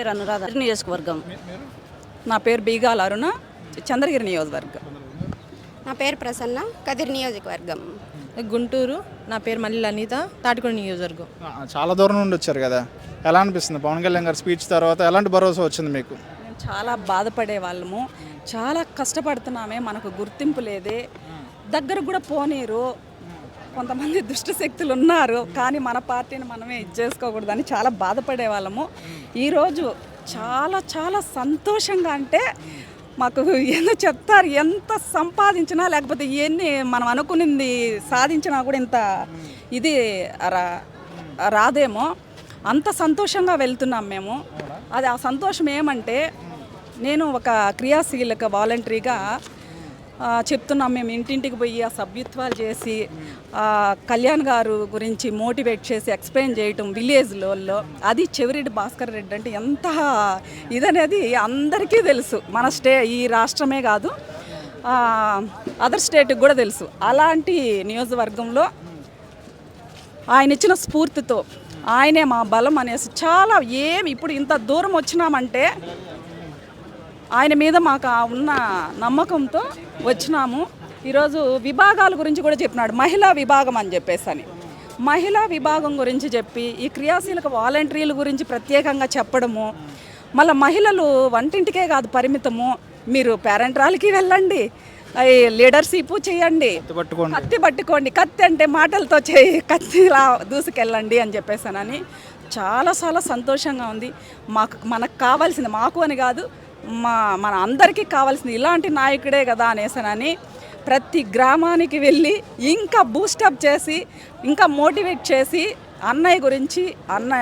పేరు అనురాధ నియోజకవర్గం. నా పేరు బీగాల అరుణ చంద్రగిరి నియోజకవర్గం. నా పేరు ప్రసన్న కదిరి నియోజకవర్గం. గుంటూరు నా పేరు మల్లి అనిత తాటికొండ నియోజకవర్గం. చాలా దూరం నుండి వచ్చారు కదా. ఎలా అనిపిస్తుంది? పవన్ కళ్యాణ్ గారి స్పీచ్ తర్వాత ఎలాంటి భరోసా వచ్చింది మీకు? మేము చాలా బాధపడే వాళ్ళము. చాలా కష్టపడుతున్నామే మనకు గుర్తింపు లేదే. దగ్గర కూడా పోనీరు. కొంతమంది దుష్ట శక్తులు ఉన్నారు కానీ మన పార్టీని మనమే ఇది చేసుకోకూడదని చాలా బాధపడే వాళ్ళము. ఈరోజు చాలా చాలా సంతోషంగా అంటే మాకు ఏదో చెప్తారు? ఎంత సంపాదించినా లేకపోతే ఎన్ని మనం అనుకునింది సాధించినా కూడా ఇంత ఇది రా రాదేమో. అంత సంతోషంగా వెళ్తున్నాం మేము. అది ఆ సంతోషం ఏమంటే నేను ఒక క్రియాశీలక వాలంటరీగా చెప్తున్నాం మేము ఇంటింటికి పోయి ఆ సభ్యత్వాలు చేసి కళ్యాణ్ గారు గురించి మోటివేట్ చేసి ఎక్స్ప్లెయిన్ చేయటం విలేజ్లలో అది చెవిరెడ్డి భాస్కర్ రెడ్డి అంటే ఎంత ఇదనేది అందరికీ తెలుసు. మన స్టే ఈ రాష్ట్రమే కాదు అదర్ స్టేట్కి కూడా తెలుసు. అలాంటి నియోజకవర్గంలో ఆయన ఇచ్చిన స్ఫూర్తితో ఆయనే మా బలం అనేసి చాలా ఏం ఇప్పుడు ఇంత దూరం వచ్చినామంటే ఆయన మీద మాకు ఉన్న నమ్మకంతో వచ్చినాము. ఈరోజు విభాగాల గురించి కూడా చెప్పినాడు. మహిళా విభాగం అని చెప్పేసి అని మహిళా విభాగం గురించి చెప్పి ఈ క్రియాశీలక వాలంటీర్ల గురించి ప్రత్యేకంగా చెప్పడము మళ్ళీ మహిళలు వంటింటికే కాదు పరిమితము. మీరు పేరెంట్రాలకి వెళ్ళండి. లీడర్షిప్ చేయండి. కత్తి పట్టుకోండి. కత్తి అంటే మాటలతో చేయి కత్తిలా దూసుకెళ్ళండి అని చెప్పేసానని చాలా చాలా సంతోషంగా ఉంది. మాకు మనకు కావాల్సింది మాకు అని కాదు మా మన అందరికీ కావాల్సింది ఇలాంటి నాయకుడే కదా అనేసానని ప్రతి గ్రామానికి వెళ్ళి ఇంకా బూస్టప్ చేసి ఇంకా మోటివేట్ చేసి అన్నయ్య గురించి అన్న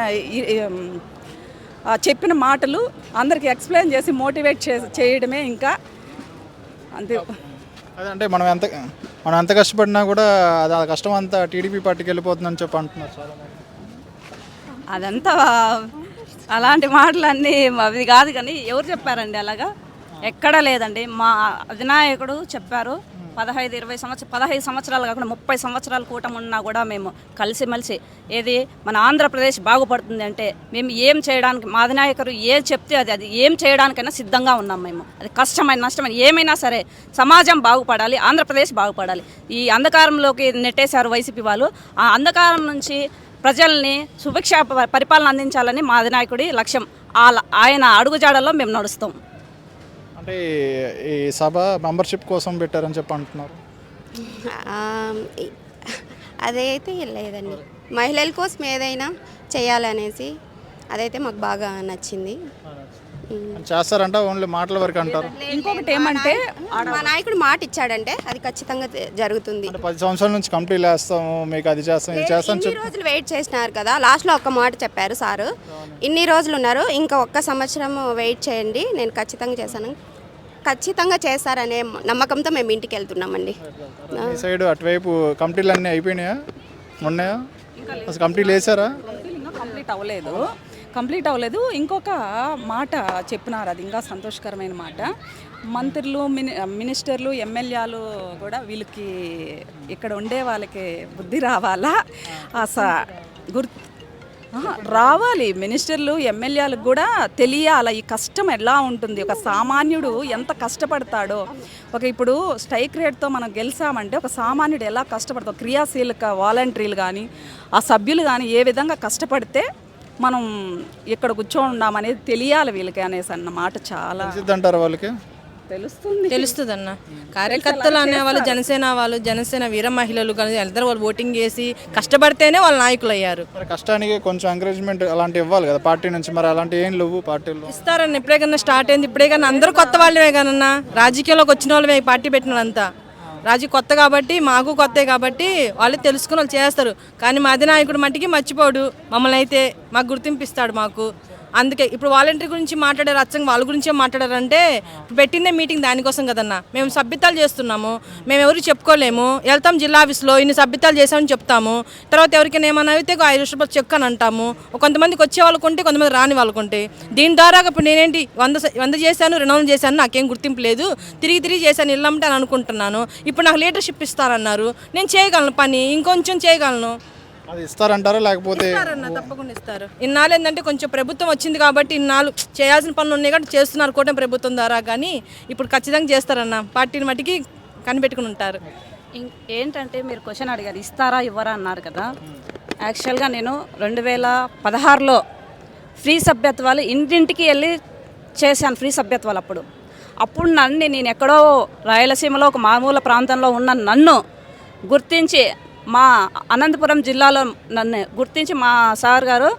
చెప్పిన మాటలు అందరికీ ఎక్స్ప్లెయిన్ చేసి మోటివేట్ చే చేయడమే ఇంకా అంతే అదంటే మనం ఎంత మనం ఎంత కష్టపడినా కూడా అది ఆ కష్టం అంతా టీడీపీ పార్టీకి వెళ్ళిపోతుందని చెప్పి అంటున్నారు. అదంతా అలాంటి మాటలన్నీ అవి కాదు కానీ ఎవరు చెప్పారండి అలాగా? ఎక్కడా లేదండి. మా అధినాయకుడు చెప్పారు పదహైదు ఇరవై సంవత్సరం పదహైదు సంవత్సరాలు కాకుండా ముప్పై సంవత్సరాల కూటమి ఉన్నా కూడా మేము కలిసిమెలిసి ఏది మన ఆంధ్రప్రదేశ్ బాగుపడుతుంది అంటే మేము ఏం చేయడానికి మా అధినాయకుడు ఏ చెప్తే అది అది ఏం చేయడానికైనా సిద్ధంగా ఉన్నాం మేము. అది కష్టమైన నష్టమైన ఏమైనా సరే సమాజం బాగుపడాలి ఆంధ్రప్రదేశ్ బాగుపడాలి. ఈ అంధకారంలోకి నెట్టేశారు వైసీపీ వాళ్ళు. ఆ అంధకారం నుంచి ప్రజల్ని సుభిక్ష పరిపాలన అందించాలని మా అధినాయకుడి లక్ష్యం. ఆయన అడుగుజాడల్లో మేము నడుస్తాం. అంటే ఈ సభ మెంబర్షిప్ కోసం పెట్టారని చెప్పి అంటున్నారు. అదైతే లేదండి. మహిళల కోసం ఏదైనా చేయాలనేసి అదైతే మాకు బాగా నచ్చింది. చేస్తారంట ఓన్లీ మాటల వరకు అంటారు. ఇంకొకటి ఏమంటే మా నాయకుడు మాట ఇచ్చాడంటే అది ఖచ్చితంగా జరుగుతుంది. అంటే పది సంవత్సరాల నుంచి కంప్లీట్ వేస్తాము మీకు అది చేస్తాం ఇది చేస్తాం ఇన్ని రోజులు వెయిట్ చేసినారు కదా లాస్ట్లో ఒక్క మాట చెప్పారు సారు. ఇన్ని రోజులు ఉన్నారు ఇంకా ఒక్క సంవత్సరం వెయిట్ చేయండి నేను ఖచ్చితంగా చేశాను. ఖచ్చితంగా చేస్తారనే నమ్మకంతో మేము ఇంటికి వెళ్తున్నామండి. మీ సైడ్ అటువైపు కంప్లీట్లు అన్నీ అయిపోయినాయా? ఉన్నాయా? అసలు కంప్లీట్ వేసారా ఇంకా కంప్లీట్ అవ్వలేదు. కంప్లీట్ అవ్వలేదు. ఇంకొక మాట చెప్పినారు. అది ఇంకా సంతోషకరమైన మాట. మంత్రులు మిని మినిస్టర్లు ఎమ్మెల్యేలు కూడా వీళ్ళకి ఇక్కడ ఉండే వాళ్ళకి బుద్ధి రావాలా? అస గుర్ ఆహా, రావాలి. మినిస్టర్లు ఎమ్మెల్యేలకు కూడా తెలియాల? ఈ కష్టం ఎలా ఉంటుంది? ఒక సామాన్యుడు ఎంత కష్టపడతాడో? ఒక ఇప్పుడు స్ట్రైక్ రేట్తో మనం గెలిచామంటే ఒక సామాన్యుడు ఎలా కష్టపడతాం క్రియాశీలక వాలంటీర్లు కానీ ఆ సభ్యులు కానీ ఏ విధంగా కష్టపడితే మనం ఇక్కడ కూర్చొని ఉన్నామనేది తెలియాలి వీళ్ళకి అనేసి అన్న మాట చాలా అంటారు వాళ్ళకి? తెలుస్తుంది. తెలుస్తుంది అన్న కార్యకర్తలు అనేవాళ్ళు జనసేన వాళ్ళు జనసేన వీర మహిళలు కానీ అందరూ వాళ్ళు ఓటింగ్ చేసి కష్టపడితేనే వాళ్ళు నాయకులు అయ్యారు. కష్టానికి కొంచెం ఎంకరేజ్మెంట్ అలాంటివి ఇవ్వాలి కదా పార్టీ నుంచి. మరి అలాంటి ఏం లేవు పార్టీలో ఇస్తారన్న ఇప్పుడే కన్నా స్టార్ట్ అయింది ఇప్పుడే కన్నా అందరూ కొత్త వాళ్ళమే కదన్నా. రాజకీయాల్లోకి వచ్చిన వాళ్ళమే పార్టీ పెట్టిన వాళ్ళంతా. రాజు కొత్త కాబట్టి మాకు కొత్త కాబట్టి వాళ్ళు తెలుసుకుని వాళ్ళు చేస్తారు. కానీ మా అధినాయకుడు మట్టికి మర్చిపోడు. మమ్మల్ని అయితే మాకు గుర్తింపు ఇస్తాడు మాకు. అందుకే ఇప్పుడు వాలంటీర్ గురించి మాట్లాడారు అచ్చంగా వాళ్ళ గురించే మాట్లాడారంటే పెట్టిందే మీటింగ్ దానికోసం కదన్నా. మేము సభ్యతాలు చేస్తున్నాము మేము ఎవరు చెప్పుకోలేము. వెళ్తాం జిల్లా ఆఫీస్లో ఇన్ని సభ్యతాలు చేసామని చెప్తాము. తర్వాత ఎవరికైనా ఏమన్నా అయితే ఒక ఐదు రూపాయలు చెక్ అని అంటాము. కొంతమందికి వచ్చే వాళ్ళకు ఉంటే కొంతమంది రాని వాళ్ళకు ఉంటే. దీని ద్వారా ఇప్పుడు నేనేంటి వంద వంద చేశాను రెండు వందలు చేశాను నాకేం గుర్తింపు లేదు. తిరిగి తిరిగి చేశాను ఇల్లమంటే అని అనుకుంటున్నాను. ఇప్పుడు నాకు లీడర్షిప్ ఇస్తారన్నారు. నేను చేయగలను పని ఇంకొంచెం చేయగలను. అది ఇస్తారంటారా? లేకపోతే ఇస్తారన్న తప్పకుండా ఇస్తారు. ఇన్నాళ్ళు ఏంటంటే కొంచెం ప్రభుత్వం వచ్చింది కాబట్టి ఇన్నాళ్ళు చేయాల్సిన పనులు ఉన్నాయి కాబట్టి చేస్తున్నారు కూటమి ప్రభుత్వం ద్వారా కానీ ఇప్పుడు ఖచ్చితంగా చేస్తారన్న పార్టీని మట్టికి కనిపెట్టుకుని ఉంటారు. ఏంటంటే మీరు క్వశ్చన్ అడిగారు ఇస్తారా ఇవ్వరా అన్నారు కదా. యాక్చువల్గా నేను రెండు వేల పదహారులో ఫ్రీ సభ్యత్వాలు ఇంటింటికి వెళ్ళి చేశాను ఫ్రీ సభ్యత్వాలు అప్పుడు. అప్పుడు నన్ను నేను ఎక్కడో రాయలసీమలో ఒక మామూలు ప్రాంతంలో ఉన్న నన్ను గుర్తించి మా అనంతపురం జిల్లాలో నన్ను గుర్తించి మా సార్ గారు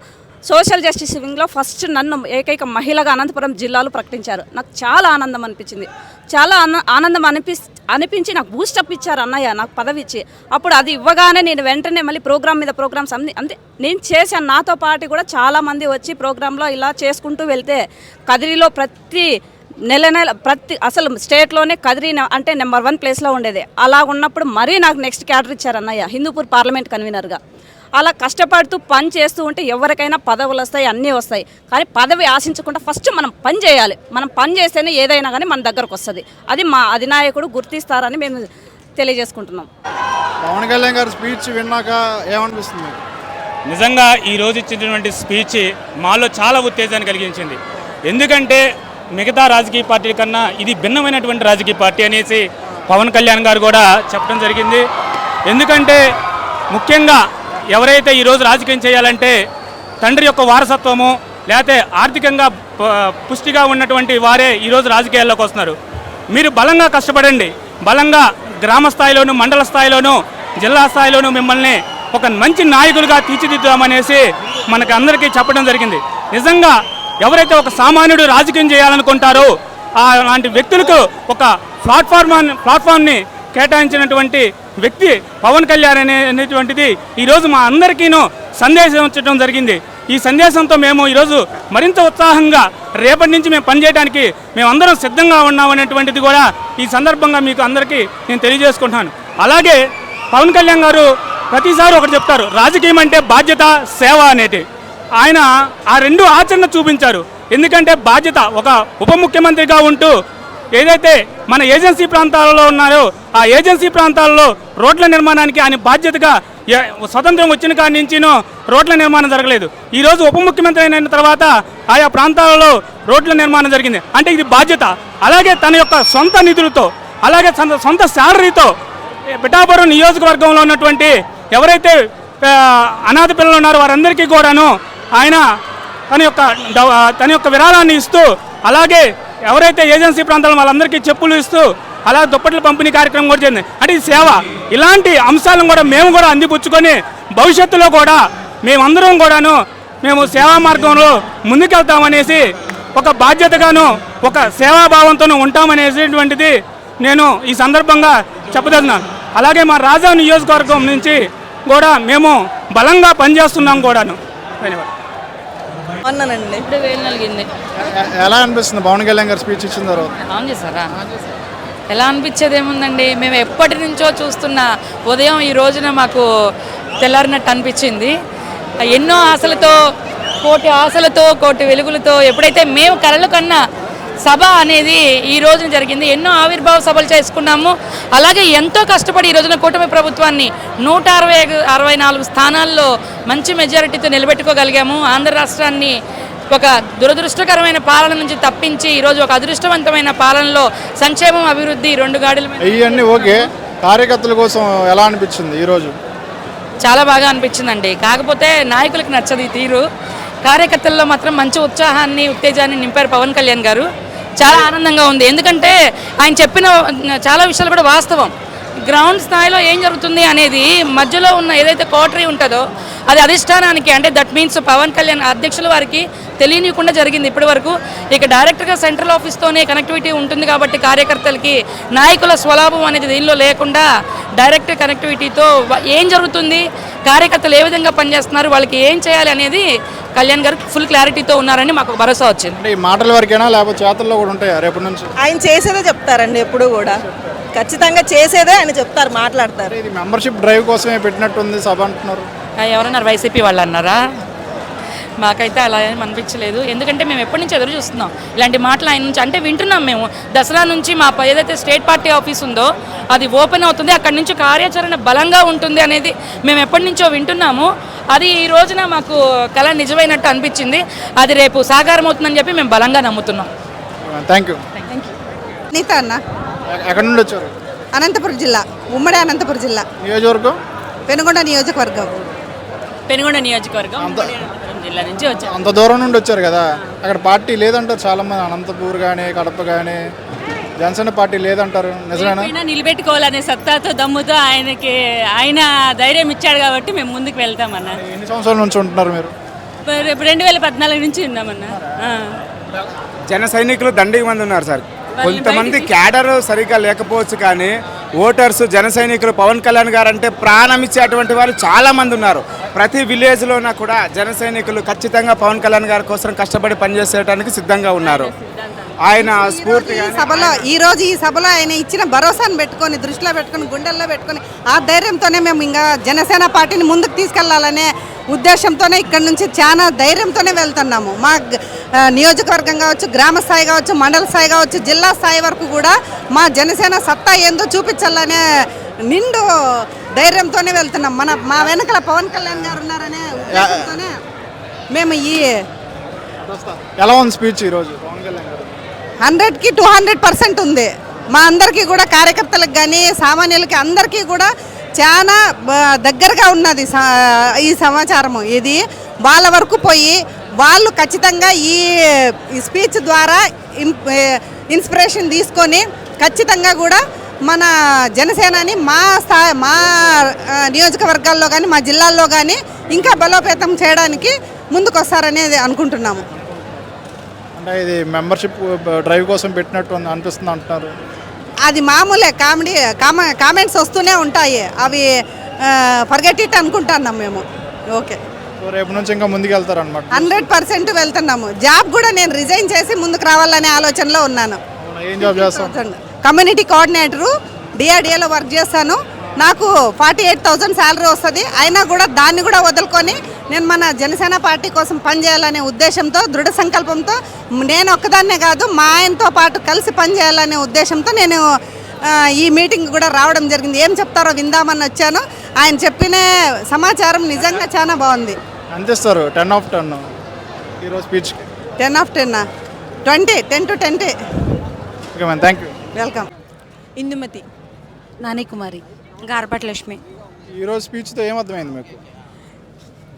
సోషల్ జస్టిస్ వింగ్లో ఫస్ట్ నన్ను ఏకైక మహిళగా అనంతపురం జిల్లాలో ప్రకటించారు. నాకు చాలా ఆనందం అనిపించింది. చాలా ఆనందం అనిపి అనిపించి నాకు బూస్టప్ ఇచ్చారు అన్నయ్య నాకు పదవి ఇచ్చి. అప్పుడు అది ఇవ్వగానే నేను వెంటనే మళ్ళీ ప్రోగ్రామ్ మీద ప్రోగ్రామ్స్ అన్ని అంతే నేను చేశాను. నాతో పాటు కూడా చాలామంది వచ్చి ప్రోగ్రాంలో ఇలా చేసుకుంటూ వెళ్తే కదిరిలో ప్రతి నెల నెల ప్రతి అసలు స్టేట్లోనే కదిరి అంటే నెంబర్ వన్ ప్లేస్లో ఉండేది. అలా ఉన్నప్పుడు మరీ నాకు నెక్స్ట్ క్యాడర్ ఇచ్చారు అన్నయ్య హిందూపూర్ పార్లమెంట్ కన్వీనర్గా అలా కష్టపడుతూ పని చేస్తూ ఉంటే ఎవరికైనా పదవులు వస్తాయి అన్నీ వస్తాయి. కానీ పదవి ఆశించకుండా ఫస్ట్ మనం పని చేయాలి. మనం పని చేస్తేనే ఏదైనా కానీ మన దగ్గరకు వస్తుంది. అది మా అధినాయకుడు గుర్తిస్తారని మేము తెలియజేసుకుంటున్నాం. పవన్ కళ్యాణ్ గారి స్పీచ్ విన్నాక ఏమనిపిస్తుంది? నిజంగా ఈ రోజు ఇచ్చినటువంటి స్పీచ్ మాలో చాలా ఉత్తేజాన్ని కలిగించింది. ఎందుకంటే మిగతా రాజకీయ పార్టీల కన్నా ఇది భిన్నమైనటువంటి రాజకీయ పార్టీ అనేసి పవన్ కళ్యాణ్ గారు కూడా చెప్పడం జరిగింది. ఎందుకంటే ముఖ్యంగా ఎవరైతే ఈరోజు రాజకీయం చేయాలంటే తండ్రి యొక్క వారసత్వము లేకపోతే ఆర్థికంగా పుష్టిగా ఉన్నటువంటి వారే ఈరోజు రాజకీయాల్లోకి వస్తున్నారు. మీరు బలంగా కష్టపడండి. బలంగా గ్రామ స్థాయిలోను మండల స్థాయిలోను జిల్లా స్థాయిలోను మిమ్మల్ని ఒక మంచి నాయకులుగా తీర్చిదిద్దామనేసి మనకు అందరికీ చెప్పడం జరిగింది. నిజంగా ఎవరైతే ఒక సామాన్యుడు రాజకీయం చేయాలనుకుంటారో అలాంటి వ్యక్తులకు ఒక ప్లాట్ఫామ్ ప్లాట్ఫామ్ని కేటాయించినటువంటి వ్యక్తి పవన్ కళ్యాణ్ అనే అనేటువంటిది ఈరోజు మా అందరికీనూ సందేశం ఉంచడం జరిగింది. ఈ సందేశంతో మేము ఈరోజు మరింత ఉత్సాహంగా రేపటి నుంచి మేము పనిచేయడానికి మేమందరం సిద్ధంగా ఉన్నామనేటువంటిది కూడా ఈ సందర్భంగా మీకు అందరికీ నేను తెలియజేసుకుంటున్నాను. అలాగే పవన్ కళ్యాణ్ గారు ప్రతిసారి ఒకటి చెప్తారు రాజకీయం అంటే బాధ్యత సేవ అనేది. ఆయన ఆ రెండు ఆచరణ చూపించారు. ఎందుకంటే బాధ్యత ఒక ఉప ముఖ్యమంత్రిగా ఉంటూ ఏదైతే మన ఏజెన్సీ ప్రాంతాలలో ఉన్నారో ఆ ఏజెన్సీ ప్రాంతాలలో రోడ్ల నిర్మాణానికి ఆయన బాధ్యతగా స్వతంత్రం వచ్చిన కాడి నుంచినో రోడ్ల నిర్మాణం జరగలేదు. ఈ రోజు ఉప ముఖ్యమంత్రి అయిన తర్వాత ఆయా ప్రాంతాలలో రోడ్ల నిర్మాణం జరిగింది. అంటే ఇది బాధ్యత. అలాగే తన యొక్క సొంత నిధులతో అలాగే తన సొంత శాలరీతో పిఠాపురం నియోజకవర్గంలో ఉన్నటువంటి ఎవరైతే అనాథ పిల్లలు ఉన్నారో వారందరికీ కూడాను ఆయన తన యొక్క తన యొక్క విరాళాన్ని ఇస్తూ అలాగే ఎవరైతే ఏజెన్సీ ప్రాంతాల వాళ్ళందరికీ చెప్పులు ఇస్తూ అలా దుప్పట్ల పంపిణీ కార్యక్రమం కూడా జరిగింది. అంటే ఇది సేవ ఇలాంటి అంశాలను కూడా మేము కూడా అందిపుచ్చుకొని భవిష్యత్తులో కూడా మేమందరం కూడాను మేము సేవా మార్గంలో ముందుకెళ్తామనేసి ఒక బాధ్యతగాను ఒక సేవాభావంతోనూ ఉంటామనేటువంటిది నేను ఈ సందర్భంగా చెప్పదలున్నాను అలాగే మా రాజా నియోజకవర్గం నుంచి కూడా మేము బలంగా పనిచేస్తున్నాం కూడాను. ధన్యవాదాలు. అన్నానండి. ఇప్పుడు వేలు నలిగింది ఎలా అనిపిస్తుంది? పవన్ కళ్యాణ్ గారు స్పీచ్ ఇచ్చిన తర్వాత? ఆన్ చేస్తారా ఎలా అనిపించేది ఏముందండి మేము ఎప్పటి నుంచో చూస్తున్న ఉదయం ఈ రోజున మాకు తెల్లారినట్టు అనిపించింది. ఎన్నో ఆశలతో కోటి ఆశలతో కోటి వెలుగులతో ఎప్పుడైతే మేము కలలు కన్నా సభ అనేది ఈ రోజున జరిగింది. ఎన్నో ఆవిర్భావ సభలు చేసుకున్నాము. అలాగే ఎంతో కష్టపడి ఈ రోజున కూటమి ప్రభుత్వాన్ని నూట అరవై అరవై నాలుగు స్థానాల్లో మంచి మెజారిటీతో నిలబెట్టుకోగలిగాము. ఆంధ్ర రాష్ట్రాన్ని ఒక దురదృష్టకరమైన పాలన నుంచి తప్పించి ఈరోజు ఒక అదృష్టవంతమైన పాలనలో సంక్షేమం అభివృద్ధి రెండు గాడుల ఇవన్నీ ఓకే. కార్యకర్తల కోసం ఎలా అనిపించింది ఈరోజు చాలా బాగా అనిపించిందండి. కాకపోతే నాయకులకు నచ్చదు ఈ తీరు. కార్యకర్తల్లో మాత్రం మంచి ఉత్సాహాన్ని ఉత్తేజాన్ని నింపారు పవన్ కళ్యాణ్ గారు. చాలా ఆనందంగా ఉంది. ఎందుకంటే ఆయన చెప్పిన చాలా విషయాలు కూడా వాస్తవం. గ్రౌండ్ స్థాయిలో ఏం జరుగుతుంది అనేది మధ్యలో ఉన్న ఏదైతే కోటరీ ఉంటుందో అది అధిష్టానానికి అంటే దట్ మీన్స్ పవన్ కళ్యాణ్ అధ్యక్షుల వారికి తెలియనియకుండా జరిగింది ఇప్పటి వరకు ఇక డైరెక్ట్గా సెంట్రల్ ఆఫీస్తోనే కనెక్టివిటీ ఉంటుంది కాబట్టి కార్యకర్తలకి నాయకుల స్వలాభం అనేది దీనిలో లేకుండా డైరెక్ట్ కనెక్టివిటీతో ఏం జరుగుతుంది? కార్యకర్తలు ఏ విధంగా పనిచేస్తున్నారు వాళ్ళకి ఏం చేయాలి అనేది కళ్యాణ్ గారు ఫుల్ క్లారిటీతో ఉన్నారని మాకు భరోసా వచ్చింది. అంటే ఈ మాటల వరకేనా లేకపోతే చేతల్లో కూడా ఉంటాయా రేపటి నుంచి? ఆయన చేసేదే చెప్తారండి ఎప్పుడు కూడా. ఖచ్చితంగా చేసేదే ఆయన చెప్తారు మాట్లాడతారు. ఇది మెంబర్షిప్ డ్రైవ్ కోసమే పెట్టినట్టుంది సభ అంటున్నారు. ఆ, ఎవరన్నారు? వైసీపీ వాళ్ళు అన్నారా? మాకైతే అలా ఏం అనిపించలేదు. ఎందుకంటే మేము ఎప్పటి నుంచి ఎదురు చూస్తున్నాం. ఇలాంటి మాటలు ఆయన నుంచి అంటే వింటున్నాం మేము. దసరా నుంచి మా ఏదైతే స్టేట్ పార్టీ ఆఫీస్ ఉందో అది ఓపెన్ అవుతుంది. అక్కడి నుంచి కార్యాచరణ బలంగా ఉంటుంది అనేది మేము ఎప్పటి నుంచో వింటున్నాము. అది ఈ రోజున మాకు కళ నిజమైనట్టు అనిపించింది. అది రేపు సాకారం అవుతుందని చెప్పి మేము బలంగా నమ్ముతున్నాం. థ్యాంక్ యూ నీత అన్న? ఎక్కడి నుండి వచ్చారు? అనంతపురం జిల్లా ఉమ్మడి అనంతపురం జిల్లా. నియోజకవర్గం? పెనుగొండ నియోజకవర్గం. పెనుగొండ నియోజకవర్గం జిల్లా నుంచి వచ్చాం అంత దూరం నుండి వచ్చారు కదా. అక్కడ పార్టీ లేదంటారు చాలా మంది అనంతపూర్ కానీ కడప కానీ జనసేన పార్టీ లేదంటారు. నిజమేనా? నిలబెట్టుకోవాలనే సత్తాతో దమ్ముతో ఆయనకి ఆయన ధైర్యం ఇచ్చాడు కాబట్టి మేము ముందుకు వెళ్తామన్న ఎన్ని సంవత్సరాల నుంచి ఉంటున్నారు మీరు? రేపు రెండు వేల పద్నాలుగు నుంచి ఉన్నామన్న. జన సైనికులు దండిగా మంది ఉన్నారు సార్. కొంతమంది క్యాడర్ సరిగ్గా లేకపోవచ్చు కానీ ఓటర్స్ జన సైనికులు పవన్ కళ్యాణ్ గారు అంటే ప్రాణం ఇచ్చేటువంటి వాళ్ళు చాలా మంది ఉన్నారు. ప్రతి విలేజ్లోన కూడా జన సైనికులు ఖచ్చితంగా పవన్ కళ్యాణ్ గారి కోసం కష్టపడి పనిచేసేయడానికి సిద్ధంగా ఉన్నారు. ఆయన స్ఫూర్తిగా ఈ సభలో ఈ రోజు ఈ సభలో ఆయన ఇచ్చిన భరోసాను పెట్టుకొని దృష్టిలో పెట్టుకొని గుండెల్లో పెట్టుకొని ఆ ధైర్యంతోనే మేము ఇంకా జనసేన పార్టీని ముందుకు తీసుకెళ్ళాలనే ఉద్దేశంతోనే ఇక్కడ నుంచి చాలా ధైర్యంతోనే వెళ్తున్నాము. మా నియోజకవర్గం కావచ్చు గ్రామ స్థాయి కావచ్చు మండల స్థాయి కావచ్చు జిల్లా స్థాయి వరకు కూడా మా జనసేన సత్తా ఏందో చూపించాలనే నిండు ధైర్యంతోనే వెళ్తున్నాం. మన మా వెనకల పవన్ కళ్యాణ్ గారు ఉన్నారనే ఉద్దేశంతోనే మేము ఈ ఎలా ఉంది స్పీచ్ ఈరోజు? పవన్ కళ్యాణ్ గారు? హండ్రెడ్కి టూ హండ్రెడ్ పర్సెంట్ ఉంది. మా అందరికీ కూడా కార్యకర్తలకు కానీ సామాన్యులకి అందరికీ కూడా చాలా దగ్గరగా ఉన్నది సా- ఈ సమాచారము. ఇది వాళ్ళ వరకు పోయి వాళ్ళు ఖచ్చితంగా ఈ స్పీచ్ ద్వారా ఇన్- ఇన్స్పిరేషన్ తీసుకొని ఖచ్చితంగా కూడా మన జనసేనని మా స్థా మా నియోజకవర్గాల్లో కానీ మా జిల్లాల్లో కానీ ఇంకా బలోపేతం చేయడానికి ముందుకొస్తారనేది అనుకుంటున్నాము. అంటే ఇది మెంబర్షిప్ డ్రైవ్ కోసం పెట్టినట్టు అనిపిస్తుంది అంటున్నారు. అది మామూలే కామెడీ కామ కామెంట్స్ వస్తూనే ఉంటాయి. అవి ఫర్గెట్ ఇట్ అనుకుంటున్నాం మేము. ఓకే. రేపు నుంచి ఇంకా ముందుకు వెళ్తారు అనమాట హండ్రెడ్ పర్సెంట్ వెళ్తున్నాము. జాబ్ కూడా నేను రిజైన్ చేసి ముందుకు రావాలనే ఆలోచనలో ఉన్నాను. ఏం జాబ్ చేస్తాం కమ్యూనిటీ కోఆర్డినేటరు డిఆర్డిఏలో వర్క్ చేస్తాను. నాకు ఫార్టీ ఎయిట్ థౌజండ్ శాలరీ వస్తుంది. అయినా కూడా దాన్ని కూడా వదులుకొని నేను మన జనసేన పార్టీ కోసం పనిచేయాలనే ఉద్దేశంతో దృఢ సంకల్పంతో నేను ఒక్కదాన్నే కాదు మా ఆయనతో పాటు కలిసి పనిచేయాలనే ఉద్దేశంతో నేను ఈ మీటింగ్ కూడా రావడం జరిగింది. ఏం చెప్తారో విందామని వచ్చాను. ఆయన చెప్పిన సమాచారం నిజంగా చాలా బాగుంది. ఎంత ఇస్తారు టెన్ ఆఫ్ టెన్ ఈరోజు స్పీచ్కి ten of ten twenty ten to twenty. Okay ma'am thank you. Welcome. Indumathi Nani Kumari గార్పట్ Lakshmi. ఈరోజు స్పీచ్తో ఏం అర్థమైంది మీకు?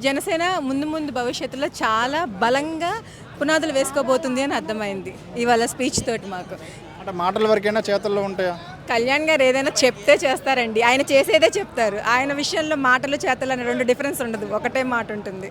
జనసేన ముందు ముందు భవిష్యత్తులో చాలా బలంగా పునాదులు వేసుకోబోతుంది అని అర్థమైంది ఇవాళ స్పీచ్ తోటి మాకు. అంటే మాటల వరకైనా చేతల్లో ఉంటాయా? కళ్యాణ్ గారు ఏదైనా చెప్తే చేస్తారండి. ఆయన చేసేదే చెప్తారు. ఆయన విషయంలో మాటలు చేతలు అనే రెండు డిఫరెన్స్ ఉండదు. ఒకటే మాట ఉంటుంది.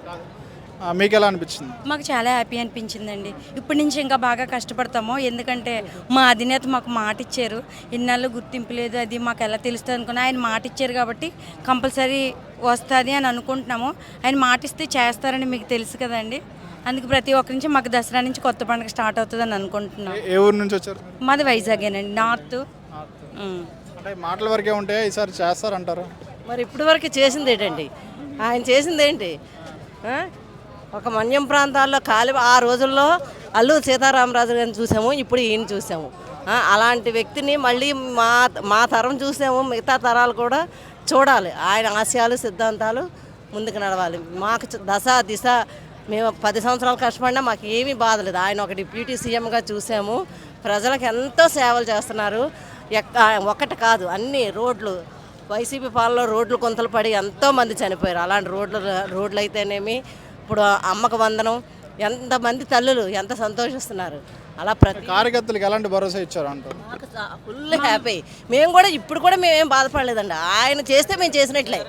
మీకు ఎలా అనిపించింది? మాకు చాలా హ్యాపీ అనిపించిందండి. ఇప్పటి నుంచి ఇంకా బాగా కష్టపడతాము. ఎందుకంటే మా అధినేత మాకు మాట ఇచ్చారు. ఇన్నాళ్ళు గుర్తింపు లేదు అది మాకు ఎలా తెలుస్తుంది అనుకున్నా ఆయన మాట ఇచ్చారు కాబట్టి కంపల్సరీ వస్తుంది అని అనుకుంటున్నాము. ఆయన మాట ఇస్తే చేస్తారని మీకు తెలుసు కదండి. అందుకు ప్రతి ఒక్కరి నుంచి మాకు దసరా నుంచి కొత్త పండుగ స్టార్ట్ అవుతుందని అనుకుంటున్నాం. ఏ- ఏ ఊరు నుంచి వచ్చారు మాది వైజాగేనండి నార్త్. అంటే మాటల వరకే ఉంటాయా ఈసారి చేస్తారంటారు? మరి ఇప్పుడు వరకు చేసింది ఏంటండి? ఆయన చేసింది ఏంటి? ఆ? ఒక మన్యం ప్రాంతాల్లో కాలి ఆ రోజుల్లో అల్లు సీతారామరాజు గారిని చూసాము ఇప్పుడు ఈయన చూసాము. అలాంటి వ్యక్తిని మళ్ళీ మా మా తరం చూసాము మిగతా తరాలు కూడా చూడాలి. ఆయన ఆశయాలు సిద్ధాంతాలు ముందుకు నడవాలి. మాకు దశ దిశ మేము పది సంవత్సరాలు కష్టపడినా మాకు ఏమీ బాధలేదు ఆయన ఒక డిప్యూటీ సీఎంగా చూసాము. ప్రజలకు ఎంతో సేవలు చేస్తున్నారు. ఎక్క ఒకటి కాదు అన్ని రోడ్లు వైసీపీ పాలనలో రోడ్లు కొంతలు పడి ఎంతో మంది చనిపోయారు. అలాంటి రోడ్లు రోడ్లు అయితేనేమి ఇప్పుడు అమ్మక వందనం. ఎంతమంది తల్లులు ఎంత సంతోషిస్తున్నారు. అలా ప్రతి కార్యకర్తలకు ఎలాంటి భరోసా ఇచ్చారు అంటారు? Full happy. మేము కూడా ఇప్పుడు కూడా మేమేం బాధపడలేదండి. ఆయన చేస్తే మేము చేసినట్లే.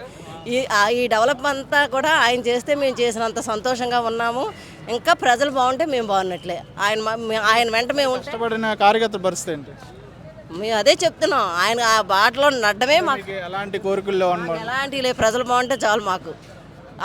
ఈ ఈ డెవలప్ అంతా కూడా ఆయన చేస్తే మేము చేసినంత సంతోషంగా ఉన్నాము. ఇంకా ప్రజలు బాగుంటే మేము బాగున్నట్లే. ఆయన ఆయన వెంట మేము ఉంటే కష్టపడిన కార్యకర్తల పరిస్థితి ఏంటి? మేము అదే చెప్తున్నాం. ఆయన ఆ బాటలో నడ్డమే మాకు. ఎలాంటి కోరికలు ఎలాంటి లే ప్రజలు బాగుంటే చాలు మాకు.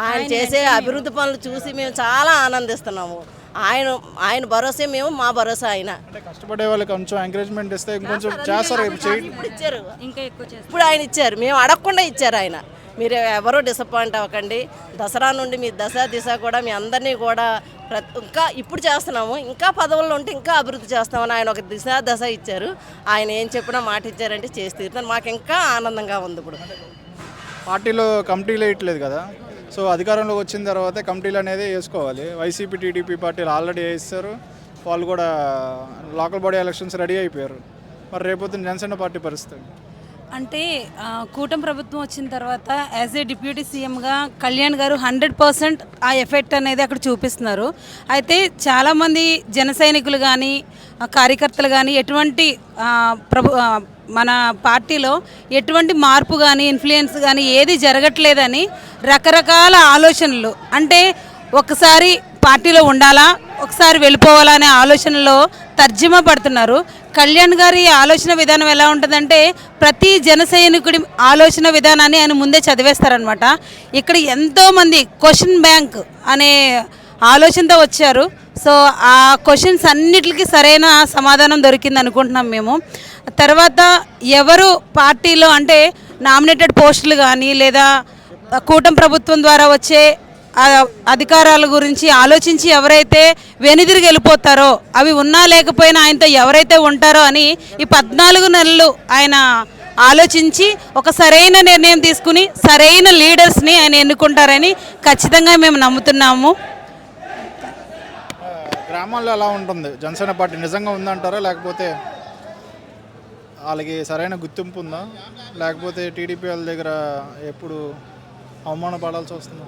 ఆయన చేసే అభివృద్ధి పనులు చూసి మేము చాలా ఆనందిస్తున్నాము. ఆయన ఆయన భరోసా మేము మా భరోసా ఆయన. అంటే కష్టపడే వాళ్ళకి కొంచెం ఎంకరేజ్మెంట్ ఇస్తే ఇంకొంచెం చేస్తారు ఇప్పుడు చేయ ఇప్పుడు ఇచ్చారు. ఇంకా ఎక్కువ చేస్తాం ఇప్పుడు ఆయన ఇచ్చారు. మేము అడగకుండా ఇచ్చారు ఆయన. మీరు ఎవరూ డిసప్పాయింట్ అవ్వకండి. దసరా నుండి మీ దశ దిశ కూడా మీ అందరినీ కూడా ప్రతి ఇంకా ఇప్పుడు చేస్తున్నాము. ఇంకా పదవుల్లో ఉంటే ఇంకా అభివృద్ధి చేస్తామని ఆయన ఒక దిశ దశ ఇచ్చారు. ఆయన ఏం చెప్పినా మాట ఇచ్చారంటే చేసి తీరుతాను మాకు ఇంకా ఆనందంగా ఉంది ఇప్పుడు. పార్టీలో కమిటీలు వేయట్లేదు కదా? సో అధికారంలోకి వచ్చిన తర్వాత కమిటీలు అనేది వేసుకోవాలి. వైసీపీ టీడీపీ పార్టీలు ఆల్రెడీ వేస్తారు. వాళ్ళు కూడా లోకల్ బాడీ ఎలక్షన్స్ రెడీ అయిపోయారు. మరి రేపొద్దున జనసేన పార్టీ పరిస్థితి అంటే కూటమి ప్రభుత్వం వచ్చిన తర్వాత యాజ్ ఏ డిప్యూటీ సీఎంగా కళ్యాణ్ గారు హండ్రెడ్ పర్సెంట్ ఆ ఎఫెక్ట్ అనేది అక్కడ చూపిస్తున్నారు. అయితే చాలామంది జన సైనికులు కానీ కార్యకర్తలు కానీ ఎటువంటి ప్రభు మన పార్టీలో ఎటువంటి మార్పు కానీ ఇన్ఫ్లుయెన్స్ కానీ ఏది జరగట్లేదని రకరకాల ఆలోచనలు. అంటే ఒకసారి పార్టీలో ఉండాలా ఒకసారి వెళ్ళిపోవాలా అనే ఆలోచనలో తర్జుమా పడుతున్నారు. కళ్యాణ్ గారి ఆలోచన విధానం ఎలా ఉంటుందంటే ప్రతి జన సైనికుడి ఆలోచన విధానాన్ని ఆయన ముందే చదివేస్తారనమాట ఇక్కడ ఎంతోమంది క్వశ్చన్ బ్యాంక్ అనే ఆలోచనతో వచ్చారు. సో ఆ క్వశ్చన్స్ అన్నిటికి సరైన సమాధానం దొరికింది అనుకుంటున్నాం మేము. తర్వాత ఎవరు పార్టీలో అంటే నామినేటెడ్ పోస్టులు కానీ లేదా కూటమి ప్రభుత్వం ద్వారా వచ్చే అధికారాల గురించి ఆలోచించి ఎవరైతే వెనుదిరిగి వెళ్ళిపోతారో అవి ఉన్నా లేకపోయినా ఆయనతో ఎవరైతే ఉంటారో అని ఈ పద్నాలుగు నెలలు ఆయన ఆలోచించి ఒక సరైన నిర్ణయం తీసుకుని సరైన లీడర్స్ని ఆయన ఎన్నుకుంటారని ఖచ్చితంగా మేము నమ్ముతున్నాము. గ్రామాల్లో ఎలా ఉంటుంది? జనసేన పార్టీ నిజంగా ఉందంటారా? లేకపోతే వాళ్ళకి సరైన గుర్తింపు ఉందా? లేకపోతే టీడీపీ వాళ్ళ దగ్గర ఎప్పుడు అవమానపడాల్సి వస్తుందా?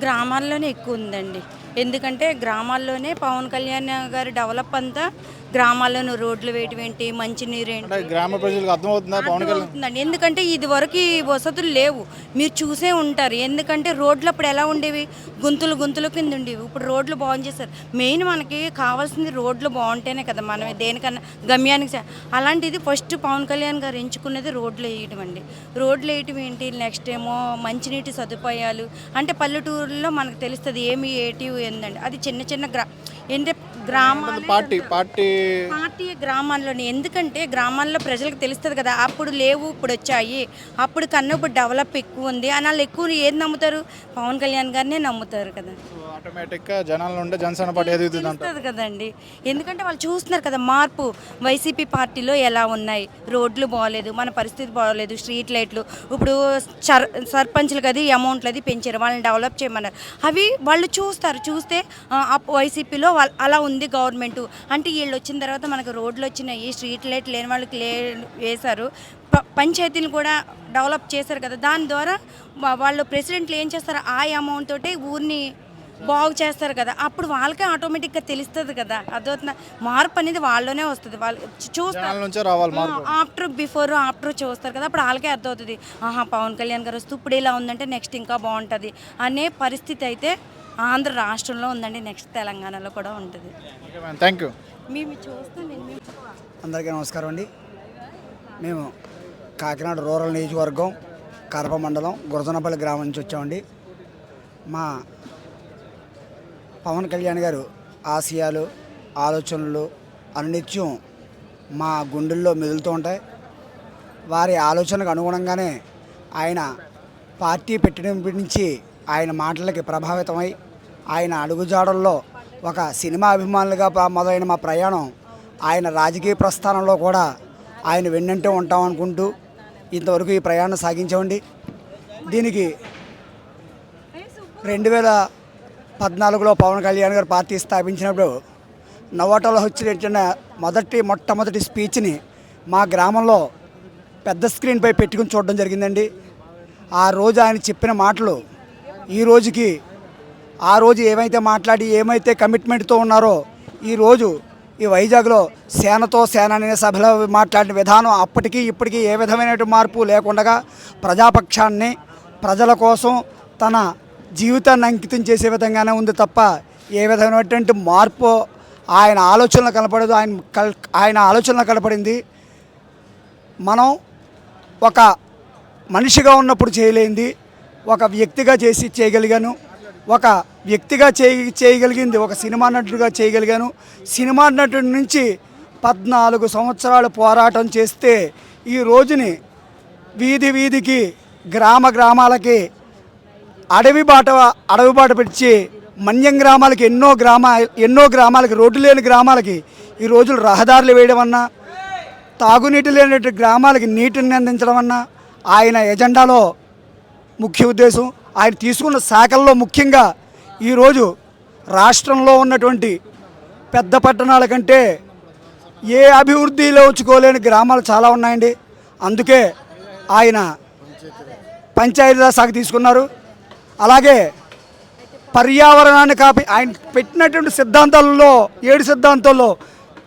గ్రామాల్లోనే ఎక్కువ ఉందండి ఎందుకంటే గ్రామాల్లోనే పవన్ కళ్యాణ్ గారి డెవలప్ అంతా గ్రామాల్లోనూ రోడ్లు వేయటం ఏంటి మంచినీరు ఏంటి? గ్రామ ప్రజలకు అర్థమవుతుందా పవన్ కళ్యాణ్? ఎందుకంటే ఇది వరకు వసతులు లేవు. మీరు చూసే ఉంటారు. ఎందుకంటే రోడ్లు అప్పుడు ఎలా ఉండేవి? గుంతులు గుంతులు కింద ఉండేవి. ఇప్పుడు రోడ్లు బాగు చేశారు. మెయిన్ మనకి కావాల్సింది రోడ్లు బాగుంటేనే కదా మనం దేనికన్నా గమ్యానికి అలాంటిది ఫస్ట్ పవన్ కళ్యాణ్ గారు ఎంచుకున్నది రోడ్లు వేయటం అండి. రోడ్లు వేయటం ఏంటి? నెక్స్ట్ ఏమో మంచినీటి సదుపాయాలు. అంటే పల్లెటూరులో మనకు తెలుస్తుంది ఏమి ఏటి ఏందండి అది చిన్న చిన్న గ్రా ఏంటంటే గ్రామాలు పార్టీ పార్టీ పార్టీ గ్రామాల్లోని. ఎందుకంటే గ్రామాల్లో ప్రజలకు తెలుస్తుంది కదా అప్పుడు లేవు ఇప్పుడు వచ్చాయి. అప్పుడు కన్నా ఇప్పుడు డెవలప్ ఎక్కువ ఉంది. అని వాళ్ళు ఎక్కువ ఏది నమ్ముతారు? పవన్ కళ్యాణ్ గారినే నమ్ముతారు కదా. ఆటోమేటిక్గా జనాల నుండి జనసేన పార్టీ తెలుస్తుంది కదండి. ఎందుకంటే వాళ్ళు చూస్తున్నారు కదా మార్పు. వైసీపీ పార్టీలో ఎలా ఉన్నాయి? రోడ్లు బాగోలేదు మన పరిస్థితి బాగోలేదు స్ట్రీట్ లైట్లు. ఇప్పుడు సర్ సర్పంచ్లకు అది అమౌంట్లు అది పెంచారు. వాళ్ళని డెవలప్ చేయమన్నారు. అవి వాళ్ళు చూస్తారు. చూస్తే వైసీపీలో అలా ఉంది గవర్నమెంట్. అంటే వీళ్ళు వచ్చిన తర్వాత మనకు రోడ్లు వచ్చినాయి స్ట్రీట్ లైట్ లేని వాళ్ళకి లే వేశారు. ప- పంచాయతీలు కూడా డెవలప్ చేశారు కదా. దాని ద్వారా వాళ్ళు ప్రెసిడెంట్లు ఏం చేస్తారు ఆ అమౌంట్ తోటే ఊరిని బాగు చేస్తారు కదా. అప్పుడు వాళ్ళకే ఆటోమేటిక్గా తెలుస్తుంది కదా. అదవుతున్న మార్పు అనేది వాళ్ళలోనే వస్తుంది. వాళ్ళు చూస్తారు ఆఫ్టర్ బిఫోర్ ఆఫ్టర్ చూస్తారు కదా. అప్పుడు వాళ్ళకే అర్థమవుతుంది. ఆహా పవన్ కళ్యాణ్ గారు వస్తూ ఇప్పుడు ఇలా ఉందంటే నెక్స్ట్ ఇంకా బాగుంటుంది అనే పరిస్థితి అయితే ఆంధ్ర రాష్ట్రంలో ఉందండి నెక్స్ట్ తెలంగాణలో కూడా ఉంటుంది. థ్యాంక్ యూ మేము చూస్తే అందరికీ నమస్కారం అండి. మేము కాకినాడ రూరల్ నియోజకవర్గం కడప మండలం గురజనపల్లి గ్రామం నుంచి వచ్చామండి. మా పవన్ కళ్యాణ్ గారు ఆశయాలు ఆలోచనలు అనునిత్యం మా గుండెల్లో మెదులుతూ ఉంటాయి. వారి ఆలోచనకు అనుగుణంగానే ఆయన పార్టీ పెట్టినప్పటి నుంచి ఆయన మాటలకి ప్రభావితమై ఆయన అడుగుజాడల్లో ఒక సినిమా అభిమానులుగా మొదలైన మా ప్రయాణం ఆయన రాజకీయ ప్రస్థానంలో కూడా ఆయన వెన్నంటే ఉంటాం అనుకుంటూ ఇంతవరకు ఈ ప్రయాణం సాగించామండి. దీనికి రెండు వేల పద్నాలుగులో పవన్ కళ్యాణ్ గారు పార్టీ స్థాపించినప్పుడు నవోటలో వచ్చిన మొదటి మొట్టమొదటి స్పీచ్ని మా గ్రామంలో పెద్ద స్క్రీన్పై పెట్టుకుని చూడడం జరిగిందండి. ఆ రోజు ఆయన చెప్పిన మాటలు ఈ రోజుకి ఆ రోజు ఏమైతే మాట్లాడి ఏమైతే కమిట్మెంట్తో ఉన్నారో ఈరోజు ఈ వైజాగ్లో సేనతో సేన అనే సభలో మాట్లాడిన విధానం అప్పటికీ ఇప్పటికీ ఏ విధమైన మార్పు లేకుండా ప్రజాపక్షాన్ని ప్రజల కోసం తన జీవితాన్ని అంకితం చేసే విధంగానే ఉంది తప్ప ఏ విధమైనటువంటి మార్పు ఆయన ఆలోచనలు కనపడదు. ఆయన ఆయన ఆలోచనలు కనపడింది. మనం ఒక మనిషిగా ఉన్నప్పుడు చేయలేంది ఒక వ్యక్తిగా చేసి చేయగలిగాను. ఒక వ్యక్తిగా చేయ చేయగలిగింది ఒక సినిమా నటుడిగా చేయగలిగాను. సినిమా నటుడి నుంచి పద్నాలుగు సంవత్సరాలు పోరాటం చేస్తే ఈ రోజుని వీధి వీధికి గ్రామ గ్రామాలకి అడవి బాట అడవి బాట పెట్టి మన్యం గ్రామాలకి ఎన్నో గ్రామ ఎన్నో గ్రామాలకి రోడ్డు లేని గ్రామాలకి ఈ రోజులు రహదారులు వేయడం అన్నా తాగునీటి లేనటువంటి గ్రామాలకి నీటిని అందించడం అన్నా ఆయన ఎజెండాలో ముఖ్య ఉద్దేశం. ఆయన తీసుకున్న శాఖల్లో ముఖ్యంగా ఈరోజు రాష్ట్రంలో ఉన్నటువంటి పెద్ద పట్టణాల కంటే ఏ అభివృద్ధిలో ఉంచుకోలేని గ్రామాలు చాలా ఉన్నాయండి. అందుకే ఆయన పంచాయతీరాజ్ శాఖ తీసుకున్నారు. అలాగే పర్యావరణాన్ని కాపీ ఆయన పెట్టినటువంటి సిద్ధాంతాలలో ఏడు సిద్ధాంతాల్లో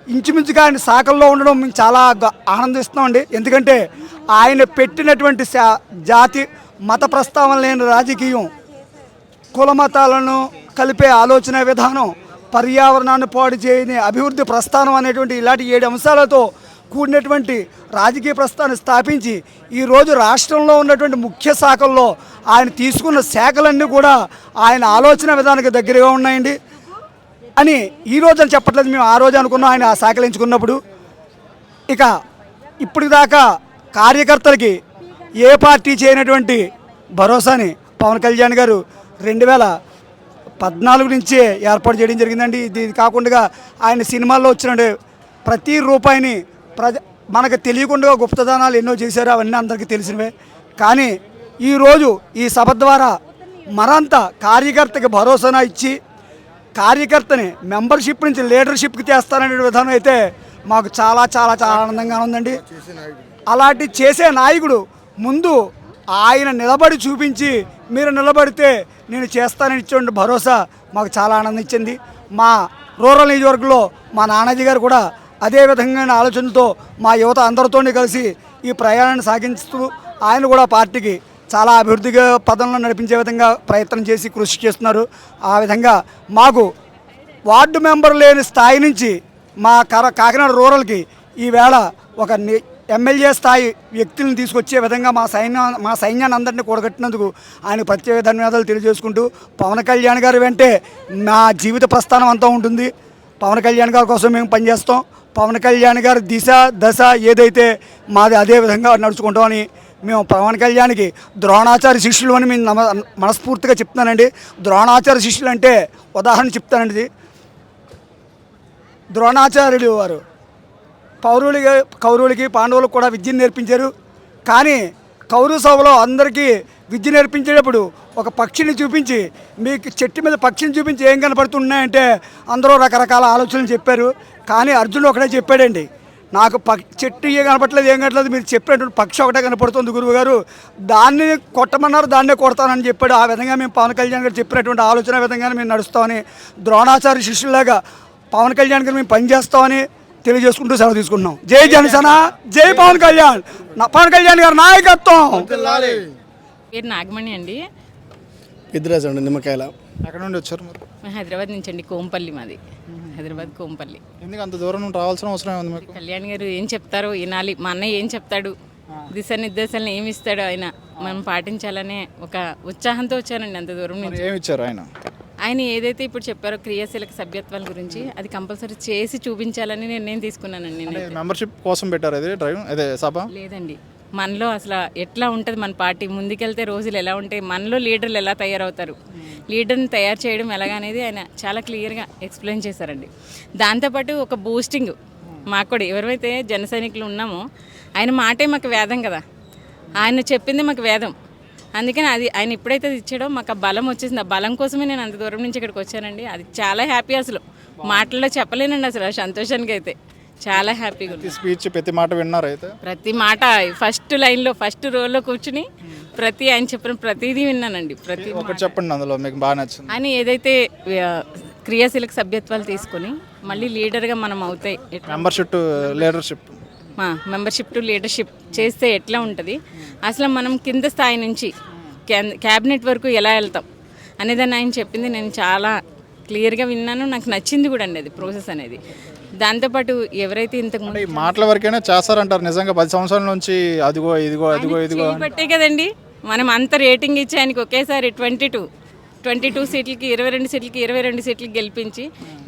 ఇంచుమించుగా ఆయన శాఖల్లో ఉండడం మేము చాలా ఆనందిస్తున్నామండి. ఎందుకంటే ఆయన పెట్టినటువంటి శా- జాతి మత ప్రస్తావన లేని రాజకీయం కుల మతాలను కలిపే ఆలోచన విధానం పర్యావరణాన్ని పాడు చేయని అభివృద్ధి ప్రస్థానం అనేటువంటి ఇలాంటి ఏడు అంశాలతో కూడినటువంటి రాజకీయ ప్రస్థానం స్థాపించి ఈరోజు రాష్ట్రంలో ఉన్నటువంటి ముఖ్య శాఖల్లో ఆయన తీసుకున్న శాఖలన్నీ కూడా ఆయన ఆలోచన విధానానికి దగ్గరగా ఉన్నాయండి. అని ఈ రోజు అని చెప్పట్లేదు మేము ఆ రోజు అనుకున్నాం ఆయన ఆ శాఖలు ఎంచుకున్నప్పుడు. ఇక ఇప్పుడు దాకా కార్యకర్తలకి ఏ పార్టీ చేయనటువంటి భరోసాని పవన్ కళ్యాణ్ గారు రెండు వేల పద్నాలుగు నుంచే ఏర్పాటు చేయడం జరిగిందండి. ఇది కాకుండా ఆయన సినిమాల్లో వచ్చిన ప్రతి రూపాయిని ప్రజ మనకు తెలియకుండా గుప్తదానాలు ఎన్నో చేశారు అవన్నీ అందరికీ తెలిసినవే. కానీ ఈరోజు ఈ సభ ద్వారా మరంత కార్యకర్తకి భరోసాన ఇచ్చి కార్యకర్తని మెంబర్షిప్ నుంచి లీడర్షిప్కి చేస్తారనే విధానం అయితే మాకు చాలా చాలా చాలా ఆనందంగా ఉందండి. అలాంటి చేసే నాయకుడు ముందు ఆయన నిలబడి చూపించి మీరు నిలబడితే నేను చేస్తానని ఇచ్చే భరోసా మాకు చాలా ఆనందం ఇచ్చింది మా రూరల్ నియోజకవర్గంలో మా నానాజీ గారు కూడా అదే విధంగా ఆలోచనతో మా యువత అందరితో కలిసి ఈ ప్రయాణాన్ని సాగించుతూ ఆయన కూడా పార్టీకి చాలా అభివృద్ధిగా పదంలో నడిపించే విధంగా ప్రయత్నం చేసి కృషి చేస్తున్నారు. ఆ విధంగా మాకు వార్డు మెంబర్ లేని స్థాయి నుంచి మా కర కాకినాడ రూరల్కి ఈవేళ ఒక ని- ఎమ్మెల్యే స్థాయి వ్యక్తులను తీసుకొచ్చే విధంగా మా సైన్య మా సైన్యాన్ని అందరినీ కూడగట్టినందుకు ఆయన ప్రత్యేక ధన్యవాదాలు తెలియజేసుకుంటూ పవన్ కళ్యాణ్ గారు వెంటే నా జీవిత ప్రస్థానం అంతా ఉంటుంది. పవన్ కళ్యాణ్ గారి కోసం మేము పనిచేస్తాం. పవన్ కళ్యాణ్ గారి దిశ దశ ఏదైతే మాది అదే విధంగా నడుచుకుంటామని మేము పవన్ కళ్యాణ్కి ద్రోణాచార్య శిష్యులు అని మేము మనస్ఫూర్తిగా చెప్తున్నానండి. ద్రోణాచార్య శిష్యులు అంటే ఉదాహరణ చెప్తానండి. ఇది. ద్రోణాచార్యులు వారు పౌరులకి కౌరవులకి పాండవులకు కూడా విద్యను నేర్పించారు. కానీ కౌరవ సభలో అందరికీ విద్య నేర్పించేటప్పుడు ఒక పక్షిని చూపించి మీకు చెట్టు మీద పక్షిని చూపించి ఏం కనపడుతున్నాయంటే అందరూ రకరకాల ఆలోచనలు చెప్పారు. కానీ అర్జునుడు ఒకటే చెప్పాడండి నాకు పక్ చెట్టు ఏ కనపట్లేదు ఏం కనట్లేదు మీరు చెప్పినటువంటి పక్షి ఒకటే కనపడుతుంది గురువు గారు. దాన్ని కొట్టమన్నారు దాన్నే కొడతానని చెప్పాడు. ఆ విధంగా మేము పవన్ కళ్యాణ్ గారు చెప్పినటువంటి ఆలోచన విధంగానే మేము నడుస్తామని ద్రోణాచార్య శిష్యులాగా పవన్ కళ్యాణ్ గారు మేము పనిచేస్తామని తెలియజేసుకుంటూ సెలవు తీసుకుంటున్నాం. జై జనసేన జై పవన్ కళ్యాణ్. నా- పవన్ కళ్యాణ్ గారి నాయకత్వం. పేరు నాగమణి అండి. పెద్దరాజు అండి నిమ్మకాయల. ఎక్కడ నుండి వచ్చారు మీరు? హైదరాబాద్ నుంచి అండి కోంపల్లి మాది. హైదరాబాద్ కోంపల్లి. ఎందుకు అంత దూరం నుండి రావాల్సిన అవసరం ఉంది మీకు? కళ్యాణ్ గారు ఏం చెప్తారో వినాలి. మా అన్నయ్య ఏం చెప్తాడు? దిశానిర్దేశాలను ఏమి ఇస్తాడో ఆయన. మనం పాటించాలనే ఒక ఉత్సాహంతో వచ్చానండి అంత దూరం నుంచి. ఏమి ఇచ్చారు ఆయన? ఆయన ఏదైతే ఇప్పుడు చెప్పారో క్రియాశీలక సభ్యత్వాల గురించి అది కంపల్సరీ చేసి చూపించాలని నిర్ణయం తీసుకున్నానండి నేను మెంబర్షిప్ కోసం పెట్టారు అది డ్రైవ్? అదే సభ? లేదండి. మనలో అసలు ఎట్లా ఉంటుంది మన పార్టీ? ముందుకెళ్తే రోజులు ఎలా ఉంటాయి మనలో లీడర్లు ఎలా తయారవుతారు? లీడర్ని తయారు చేయడం ఎలాగనేది ఆయన చాలా క్లియర్గా ఎక్స్ప్లెయిన్ చేశారండి. దాంతోపాటు ఒక బూస్టింగ్ మాకు కూడా ఎవరైతే జన సైనికులు ఉన్నామో ఆయన మాటే మాకు వేదం కదా. ఆయన చెప్పింది మాకు వేదం. అందుకని అది ఆయన ఎప్పుడైతే అది ఇచ్చాడో మాకు ఆ బలం వచ్చేసింది. ఆ బలం కోసమే నేను అంత దూరం నుంచి ఇక్కడికి వచ్చానండి. అది చాలా హ్యాపీ అసలు. మాటల్లో చెప్పలేనండి అసలు ఆ సంతోషానికి అయితే. చాలా హ్యాపీగా ఉంది. స్పీచ్ ప్రతి మాట విన్నారు అయితే? ప్రతి మాట ఫస్ట్ లైన్లో ఫస్ట్ రోల్లో కూర్చుని ప్రతి ఆయన చెప్పిన ప్రతిదీ విన్నానండి. ప్రతి ఒకటి చెప్పండి అందులో మీకు బాగా నచ్చింది. ఆయన ఏదైతే క్రియాశీలక సభ్యత్వాలు తీసుకొని మళ్ళీ లీడర్గా మనం అవుతాయి మెంబర్షిప్ లీడర్షిప్ మా మెంబర్షిప్ టు లీడర్షిప్ చేస్తే ఎట్లా ఉంటుంది? అసలు మనం కింద స్థాయి నుంచి క్యాబినెట్ వరకు ఎలా వెళ్తాం? అనేదాన్ని ఆయన చెప్పింది నేను చాలా క్లియర్గా విన్నాను. నాకు నచ్చింది కూడా అండి అది ప్రాసెస్ అనేది. దాంతోపాటు ఎవరైతే ఇంతకు ముందు ఈ మాటల వరకైనా చేస్తారంటారు. నిజంగా పది సంవత్సరాల నుంచి అదిగో ఇదిగో అదిగో ఇదిగో. బట్టే కదండి. మనం అంత రేటింగ్ ఇచ్చి ఆయనకి ఒకేసారి ట్వంటీ టూ ట్వంటీ టూ సీట్లకి ఇరవై రెండు సీట్లకి ఇరవై రెండు సీట్లకి గెలిపించి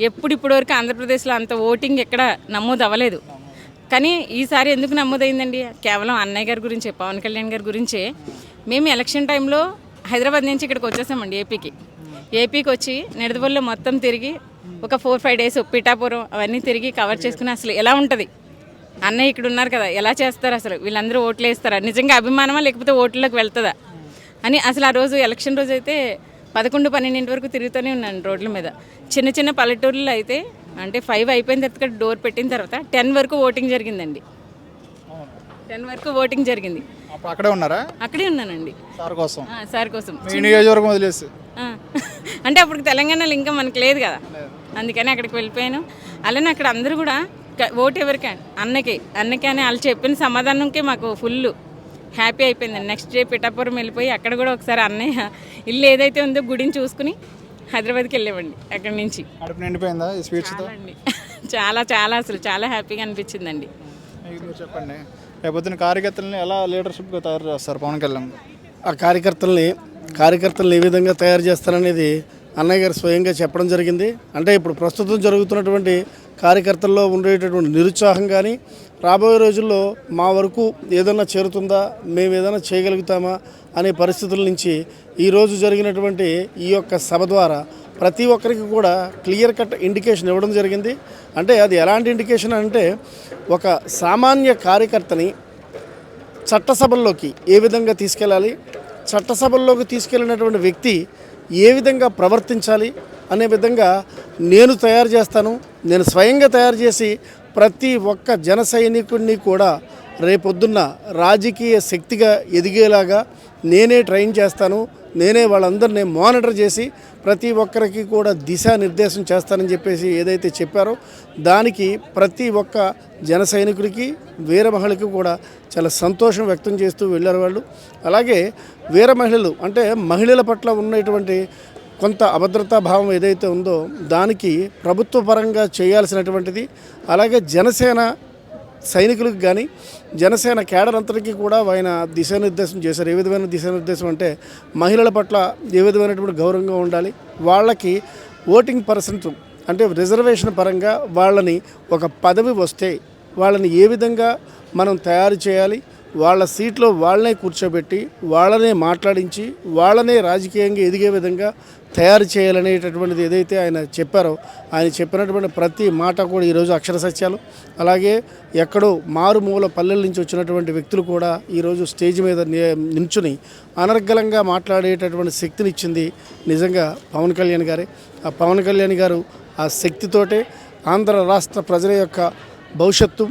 ఎప్పుడు ఇప్పటి వరకు ఆంధ్రప్రదేశ్లో అంత ఓటింగ్ ఎక్కడ నమోదు అవ్వలేదు. కానీ ఈసారి ఎందుకు నమోదైందండి? కేవలం అన్నయ్య గారి గురించే పవన్ కళ్యాణ్ గారి గురించే. మేము ఎలక్షన్ టైంలో హైదరాబాద్ నుంచి ఇక్కడికి వచ్చేసామండి ఏపీకి. ఏపీకి వచ్చి నిడదవల్లో మొత్తం తిరిగి ఒక ఫోర్ ఫైవ్ డేస్ పిఠాపురం అవన్నీ తిరిగి కవర్ చేసుకుని అసలు ఎలా ఉంటుంది? అన్నయ్య ఇక్కడ ఉన్నారు కదా ఎలా చేస్తారు అసలు? వీళ్ళందరూ ఓట్లు వేస్తారా? నిజంగా అభిమానమా లేకపోతే ఓట్లలోకి వెళ్తుందా? అని అసలు ఆ రోజు ఎలక్షన్ రోజు అయితే పదకొండు పన్నెండింటి వరకు తిరుగుతూనే ఉన్నాను రోడ్ల మీద. చిన్న చిన్న పల్లెటూర్లలో అయితే అంటే ఫైవ్ అయిపోయిన తర్వాత డోర్ పెట్టిన తర్వాత టెన్ వరకు ఓటింగ్ జరిగిందండి. టెన్ వరకు ఓటింగ్ జరిగింది. అప్పుడు అక్కడే ఉన్నారా? అక్కడే ఉన్నానండి. సార్ కోసం. సార్ కోసం. నియోజకవర్గం వదిలేసి. అంటే అప్పుడు తెలంగాణలో ఇంకా మనకు లేదు కదా. అందుకని అక్కడికి వెళ్ళిపోయాను. అలానే అక్కడ అందరూ కూడా ఓటు ఎవరికి? అన్నకి. అన్నకి అని వాళ్ళు చెప్పిన సమాధానంకి మాకు ఫుల్ హ్యాపీ అయిపోయింది నెక్స్ట్ డే పిఠాపురం వెళ్ళిపోయి అక్కడ కూడా ఒకసారి అన్నయ్య ఇల్లు ఏదైతే ఉందో గుడిని చూసుకుని హైదరాబాద్కి వెళ్ళామండి అక్కడి నుంచి. కడుపు నిండిపోయిందా ఈ అండి చాలా చాలా అసలు చాలా హ్యాపీగా అనిపించిందండి. మీరు చెప్పండి. రేపొద్దున కార్యకర్తలని ఎలా లీడర్షిప్గా తయారు చేస్తారు పవన్ కళ్యాణ్? ఆ కార్యకర్తల్ని కార్యకర్తలను ఏ విధంగా తయారు చేస్తారనేది అన్నయ్య గారు స్వయంగా చెప్పడం జరిగింది. అంటే ఇప్పుడు ప్రస్తుతం జరుగుతున్నటువంటి కార్యకర్తల్లో ఉండేటటువంటి నిరుత్సాహం కానీ రాబోయే రోజుల్లో మా వరకు ఏదన్నా చేరుతుందా మేము ఏదైనా చేయగలుగుతామా అనే పరిస్థితుల నుంచి ఈరోజు జరిగినటువంటి ఈ యొక్క సభ ద్వారా ప్రతి ఒక్కరికి కూడా క్లియర్ కట్ ఇండికేషన్ ఇవ్వడం జరిగింది. అంటే అది ఎలాంటి ఇండికేషన్ అంటే ఒక సామాన్య కార్యకర్తని చట్టసభల్లోకి ఏ విధంగా తీసుకెళ్ళాలి చట్టసభల్లోకి తీసుకెళ్ళినటువంటి వ్యక్తి ఏ విధంగా ప్రవర్తించాలి అనే విధంగా నేను తయారు చేస్తాను నేను స్వయంగా తయారు చేసి ప్రతి ఒక్క జన సైనికుడిని కూడా రేపొద్దున్న రాజకీయ శక్తిగా ఎదిగేలాగా నేనే ట్రైన్ చేస్తాను నేనే వాళ్ళందరినీ మానిటర్ చేసి ప్రతి ఒక్కరికి కూడా దిశానిర్దేశం చేస్తానని చెప్పేసి ఏదైతే చెప్పారో దానికి ప్రతి ఒక్క జన సైనికుడికి వీర మహిళకి కూడా చాలా సంతోషం వ్యక్తం చేస్తూ వెళ్ళారు వాళ్ళు. అలాగే వీర మహిళలు అంటే మహిళల పట్ల ఉన్నటువంటి కొంత అభద్రతా భావం ఏదైతే ఉందో దానికి ప్రభుత్వ పరంగా చేయాల్సినటువంటిది అలాగే జనసేన సైనికులకు కానీ జనసేన కేడర్ అంతటికీ కూడా ఆయన దిశానిర్దేశం చేశారు. ఏ విధమైన దిశానిర్దేశం అంటే మహిళల పట్ల ఏ విధమైనటువంటి గౌరవంగా ఉండాలి వాళ్ళకి ఓటింగ్ పర్సెంట్ అంటే రిజర్వేషన్ పరంగా వాళ్ళని ఒక పదవి వస్తే వాళ్ళని ఏ విధంగా మనం తయారు చేయాలి వాళ్ళ సీట్లో వాళ్ళనే కూర్చోబెట్టి వాళ్ళనే మాట్లాడించి వాళ్ళనే రాజకీయంగా ఎదిగే విధంగా తయారు చేయాలనేటటువంటిది ఏదైతే ఆయన చెప్పారో ఆయన చెప్పినటువంటి ప్రతి మాట కూడా ఈరోజు అక్షర సత్యాలు. అలాగే ఎక్కడో మారుమూల పల్లెల నుంచి వచ్చినటువంటి వ్యక్తులు కూడా ఈరోజు స్టేజ్ మీద నించుని అనర్గళంగా మాట్లాడేటటువంటి శక్తినిచ్చింది నిజంగా పవన్ కళ్యాణ్ గారే. ఆ పవన్ కళ్యాణ్ గారు ఆ శక్తితోటే ఆంధ్ర రాష్ట్ర ప్రజల యొక్క భవిష్యత్తు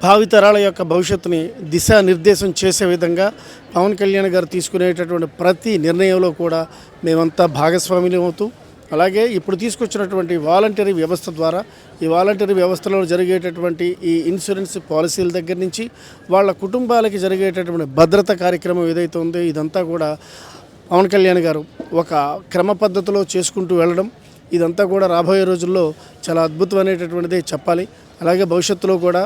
భావితరాల యొక్క భవిష్యత్తుని దిశానిర్దేశం చేసే విధంగా పవన్ కళ్యాణ్ గారు తీసుకునేటటువంటి ప్రతి నిర్ణయంలో కూడా మేమంతా భాగస్వాములు అవుతూ అలాగే ఇప్పుడు తీసుకొచ్చినటువంటి వాలంటరీ వ్యవస్థ ద్వారా ఈ వాలంటరీ వ్యవస్థలో జరిగేటటువంటి ఈ ఇన్సూరెన్స్ పాలసీల దగ్గర నుంచి వాళ్ళ కుటుంబాలకి జరిగేటటువంటి భద్రత కార్యక్రమం ఏదైతే ఉందో ఇదంతా కూడా పవన్ కళ్యాణ్ గారు ఒక క్రమ పద్ధతిలో చేసుకుంటూ వెళ్ళడం ఇదంతా కూడా రాబోయే రోజుల్లో చాలా అద్భుతమైనటువంటిదే చెప్పాలి. అలాగే భవిష్యత్తులో కూడా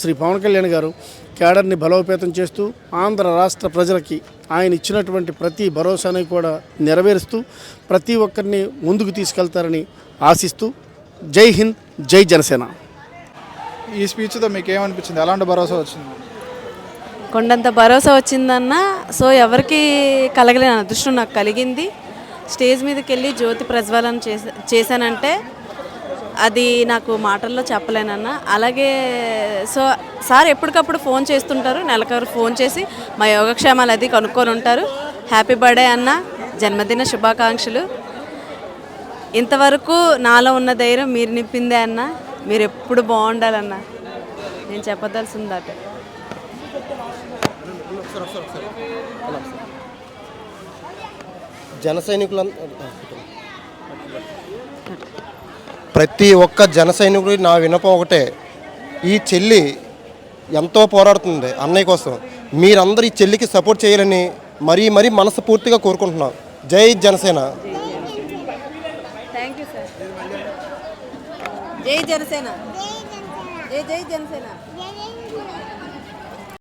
శ్రీ పవన్ కళ్యాణ్ గారు కేడర్ని బలోపేతం చేస్తూ ఆంధ్ర రాష్ట్ర ప్రజలకి ఆయన ఇచ్చినటువంటి ప్రతి భరోసాని కూడా నెరవేరుస్తూ ప్రతి ఒక్కరిని ముందుకు తీసుకెళ్తారని ఆశిస్తూ జై హింద్ జై జనసేన. ఈ స్పీచ్తో మీకు ఏమనిపించింది ఎలాంటి భరోసా వచ్చింది? కొండంత భరోసా వచ్చిందన్న సో ఎవరికి కలగలేని అదృష్టం నాకు కలిగింది. స్టేజ్ మీదకి వెళ్ళి జ్యోతి ప్రజ్వలన చేసా చేశానంటే అది నాకు మాటల్లో చెప్పలేనన్న. అలాగే సో సార్ ఎప్పటికప్పుడు ఫోన్ చేస్తుంటారు. నెలకరు ఫోన్ చేసి మా యోగక్షేమాలు అది కనుక్కొని ఉంటారు. హ్యాపీ బర్త్డే అన్న. జన్మదిన శుభాకాంక్షలు. ఇంతవరకు నాలో ఉన్న ధైర్యం మీరు నింపిందే అన్న. మీరు ఎప్పుడు బాగుండాలన్న. నేను చెప్పదలసింది అటే జన సైనికులంతా ప్రతి ఒక్క జన సైనికుడి నా వినపం ఒకటే. ఈ చెల్లి ఎంతో పోరాడుతుంది అన్నయ్య కోసం. మీరందరూ ఈ చెల్లికి సపోర్ట్ చేయాలని మరీ మరీ మనస్ఫూర్తిగా కోరుకుంటున్నాం. జై జనసేన. జై జనసేన. జై జై జనసేన. జై